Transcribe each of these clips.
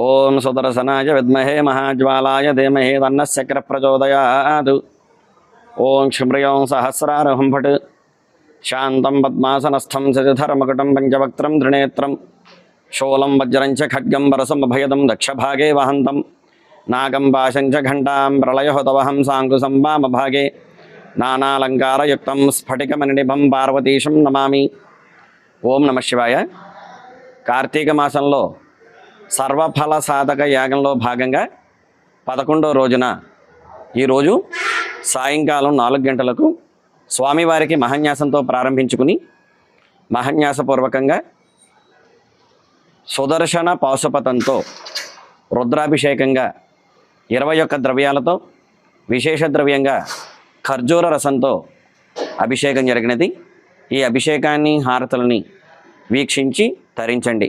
ఓం సుదర్శనాయ విద్మహే మహాజ్వాలాయ ధీమహే తన్నశక్ర ప్రచోదయాత్. ఓం క్షిమ్రియోం సహస్రారహం భట్ శాంతం పద్మాసనస్థం శశిధరమకుటం పంచవక్త్రం త్రినేత్రం. శూలం వజ్రం చ ఖడ్గం వరసమభయదం దక్షభాగే వహంతం. నాగం పాశం చ ఘంటాం ప్రళయహుతవహం సాంకుశం వామభాగే. నానాలంకారయుక్తం స్ఫటికమనిభం పార్వతీశం నమామి. ఓం నమ శివాయ. కార్తీక మాసంలో సర్వఫల సాధక యాగంలో భాగంగా పదకొండో రోజున ఈరోజు సాయంకాలం నాలుగు గంటలకు స్వామివారికి మహన్యాసంతో ప్రారంభించుకుని మహన్యాసపూర్వకంగా సుదర్శన పాశుపతంతో రుద్రాభిషేకంగా ఇరవై ఒక్క ద్రవ్యాలతో విశేష ద్రవ్యంగా ఖర్జూర రసంతో అభిషేకం జరిగినది. ఈ అభిషేకాన్ని హారతులని వీక్షించి తరించండి.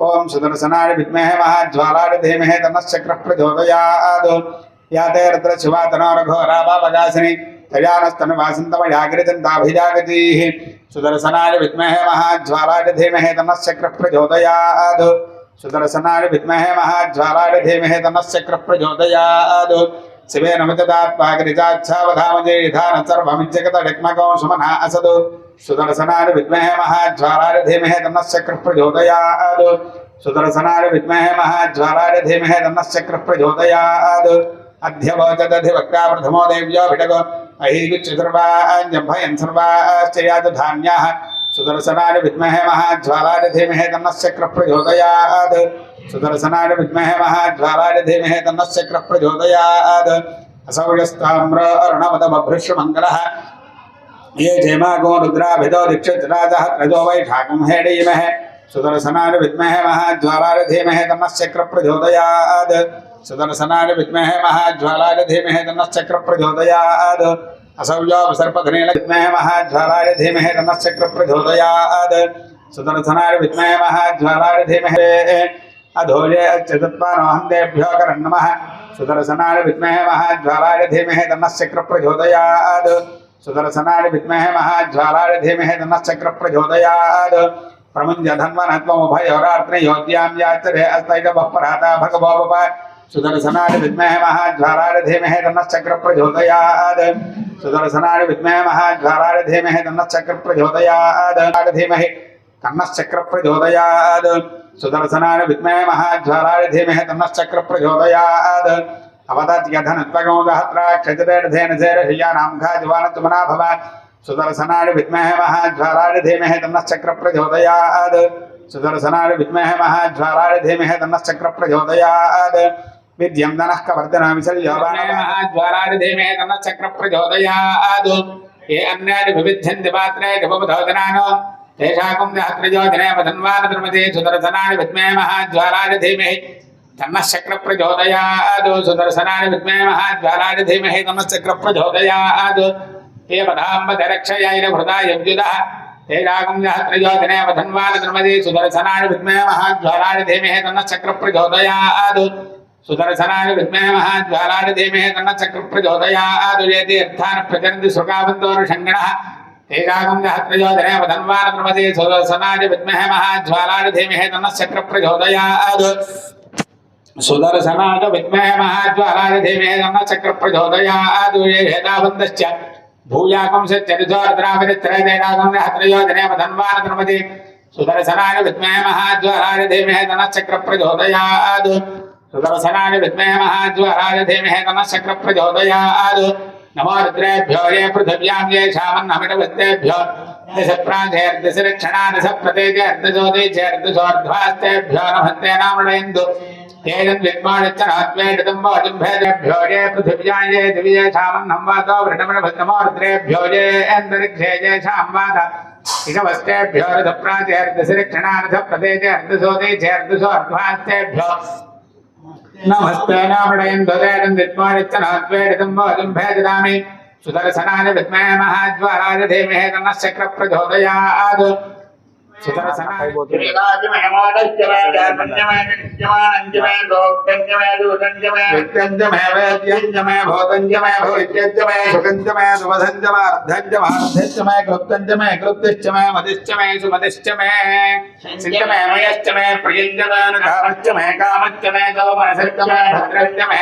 ॐ सुदर्शनाय विद्महे महाज्वालाय धीमहि तन्नश्चक्र प्रचोदयात् या ते रत्र शिवातनोरघोराभावगासिनि तयानस्तनुवासन्तमयागिरिचन्दाभिजागतीः सुदर्शनाय विद्महे महाज्वालाय धीमहि तन्नश्चक्रः प्रचोदयात् विद्महे शिवे सुमना असदु। सुदर्शनाय विद्महे महाज्वालाय धीमहि तन्नश्चक्रः प्रचोदयात् सुदर्शनाय विद्महे महाज्वालाय धीमहि तन्नश्चक्रः प्रचोदयात् अध्यवोचदधिवक्ता प्रथमो देव्यो भिडगो अहीगुच्चतुर्वाण्यभयन् सर्वाश्चर्यात् धान्याः। सुदर्शनाय विद्महे महाज्वालाय धीमहि तन्नश्चक्रः प्रचोदयात् सुदर्शनाय विद्महे महाज्वालाय धीमहि तन्नश्चक्रः प्रचोदयात् असौर्यस्ताम्र अर्णवदमभृष्यमङ्गलः ये जयमागो रुद्राभिदो दीक्षितराजः त्रजो वैशाखं हेडीमहे सुदर्शनाय विद्महे महाज्वालाय धीमहि तन्नश्चक्रः प्रचोदयात् विद्महे महाज्वालाय धीमहि असौर्योपसर्पधनेन विद्महे महाज्वालाय धीमहि सुदर्शनाय विद्महे महाज्वालाय धीमहि अधोजे करन्नमः विद्महे महाज्वालाय धीमहि प्रचोदयात् सुदर्शनाय विद्महे महाज्वालाय धीमहि तन्नश्चक्रः प्रचोदयात् प्रमुञ्ज धन्वनत्वमुभयोरार्त्नयोद्यां याचरे अस्तैकवः भगवोप सुदर्शनाय विद्महे महाज्वालाय प्रचोदयात् सुदर्शनाय विद्महे महाज्वालाय प्रचोदयात् धीमहि तन्नश्चक्रः प्रचोदयात् सुदर्शनाय विद्महे महाज्वालाय तन्नश्चक्रः प्रचोदयात् अवदत्यधनत्वगोदहत्राक्षतिरेर्धेन सेरहियानां सुदर्शनाय विद्महे महाज्वालाय धीमहि तन्नश्चक्रः प्रचोदयात् सुदर्शनाय विद्महे महाज्वालाय धीमहि तन्नश्चक्रः प्रचोदयात् विद्यं ननः कवर्धनामिशल्योवानमहाज्वालाय धीमहि तन्नश्चक्रः प्रचोदयात् ये अन्यानि विविध्यन्ति पात्रे जपबुधोदनानो तेषाकुं सहस्रयोजने वधन्वानद्रुमते सुदर्शनाय विद्महे महाज्वालाय धीमहि तन्नश्चक्रः प्रचोदयात् सुदर्शनाय विद्महे महाज्वालाय धीमहि तन्नश्चक्रः प्रचोदयात् ते वधाम्बधरक्षयैरभृदायव्युदः तेषाकुं सहस्रयोजने वधन्वानद्रुमते सुदर्शनाय विद्महे महाज्वालाय धीमहि तन्नश्चक्रः प्रचोदयात् सुदर्शनाय विद्महे महाज्वालाय धीमहि तन्नश्चक्रः प्रचोदयात् ये तीर्थान् प्रचरन्ति सुखाबन्धोरुषङ्गणः तेषाकुं सहस्रयोजने वधन्वानद्रुमते सुदर्शनाय विद्महे महाज्वालाय धीमहि तन्नश्चक्रः प्रचोदयात् सुदर्शनाय विद्महे महाज्वालाय प्रचोदयात् ये हेदाबन्धश्च भूयाकं सत्यनुजोर्द्राविनित्रयदेनाकं सहस्रयोजने वधन्वानद्रुमते सुदर्शनाय विद्महे महाज्वालाय धीमहि तन्नश्चक्रः प्रचोदयात् सुदर्शनाय विद्महे महाज्वालाय धीमहि तन्नश्चक्रः प्रचोदयात् नमो रुद्रेभ्यो, ये पृथिव्यां, ये शामन्नमिटवस्तेभ्यो दशप्राधेर्दशरक्षणादशप्रतेजेर्दशोदेजेर्दशोर्ध्वास्तेभ्यो नमस्ते नामणेन्दु तेजन् विद्माणिच्चनात्मेडतं वाजुम्भेदेभ्यो ये पृथिव्यां ये दिव्ये शामन्नं वातो वृटमणभद्नमो रुद्रेभ्यो ये अन्तरिक्षे ये शाम्वाद इषवस्तेभ्यो रथप्राचेर्दशरक्षणादशप्रतेजेर्दशोदेजेर्दशोर्ध्वास्तेभ्यो नमस्ते नामणयन् ध्वजयन् विद्वानित्यनाद्वेदितं वदं भेददामि सुदर्शनाय विद्महे महाज्वालाय धीमहि तन्नः शक्रः प्रचोदयात् सुदर्शनाय विद्यञ्जमे वेद्यञ्जमे भूतञ्जमे भवित्यञ्जमे सुगञ्जमे सुमधञ्जमे अर्धञ्जमार्धञ्जमे कृप्तञ्जमे कृप्तिश्चमे मदिश्चमे सुमदिश्चमे सिञ्जमे मयश्चमे प्रियञ्जमे अनुधामश्चमे कामश्चमे गौमनसश्चमे भद्रञ्जमे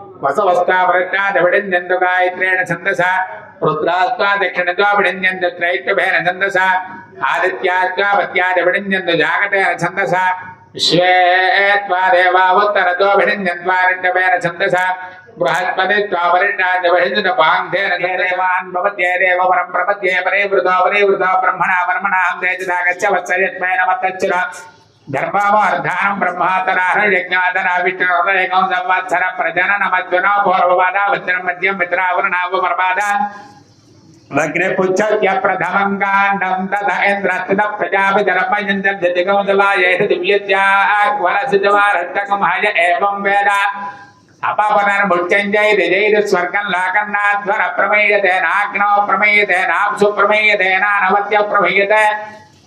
వసవస్థాపరష్టాదవిడిన్యందు గాయత్రేణ ఛందస? రుద్రాస్వా దక్షిణద్వాపిడిన్యందు త్రైత్వభేన ఛందస? ఆదిత్యాస్వాపత్యాదవిడిన్యందు జాగతేన ఛందస? విశ్వేత్వాదేవాత్తరతోభిడిన్యంద్వారెడ్డభేన ఛందస? బృహస్పతి త్వాపరిష్టాదవిడిన పాంధేన దేవాన్ భవత్యే దేవ పరం ప్రపత్యే పరే వృతో పరే వృతో బ్రహ్మణ బ్రహ్మణాం తేజసాగచ్చ వత్సయత్మేన గర్భావార్ధానం బ్రహ్మాతరాహ్యజ్ఞాతన విష్ణురేకం సంవత్సర ప్రజనన మధ్యన పూర్వవాద వజ్రం మధ్యం మిత్రావరణావమర్వాద వగ్రే పుచ్చ ప్రథమం కాండం తథ ఇంద్రస్థిత ప్రజాపి జనపయంజగౌదలాయ దివ్యత్యారసిజవారష్టకం హయ ఏవం వేద అపపనర్ముచ్చైర్స్వర్గం లాకన్నాధ్వర ప్రమేయతే నాగ్నో ప్రమేయతే నాంసు ప్రమేయతే నానవత్య ప్రమేయతే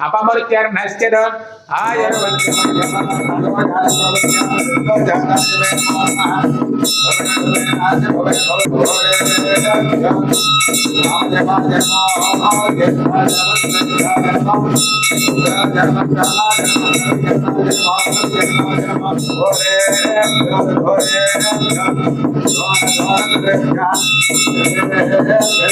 अपमृत्यर्णश्चिर आयुर्वन्ति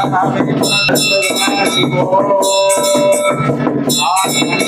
Thank you.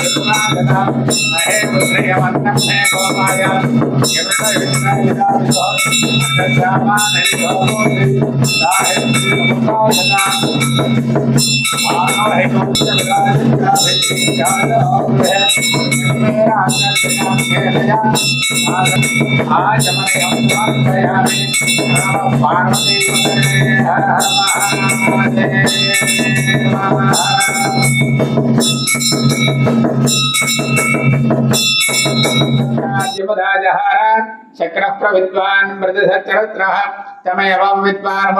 महे पुत्र्यमन्नं मे गोपाय आज मैं हम समर्पयामि नमः पार्वती हर हर महादेव చక్ర ప్రవిద్వాన్ మృదు సత్రత్ర తమేవం విద్వాన్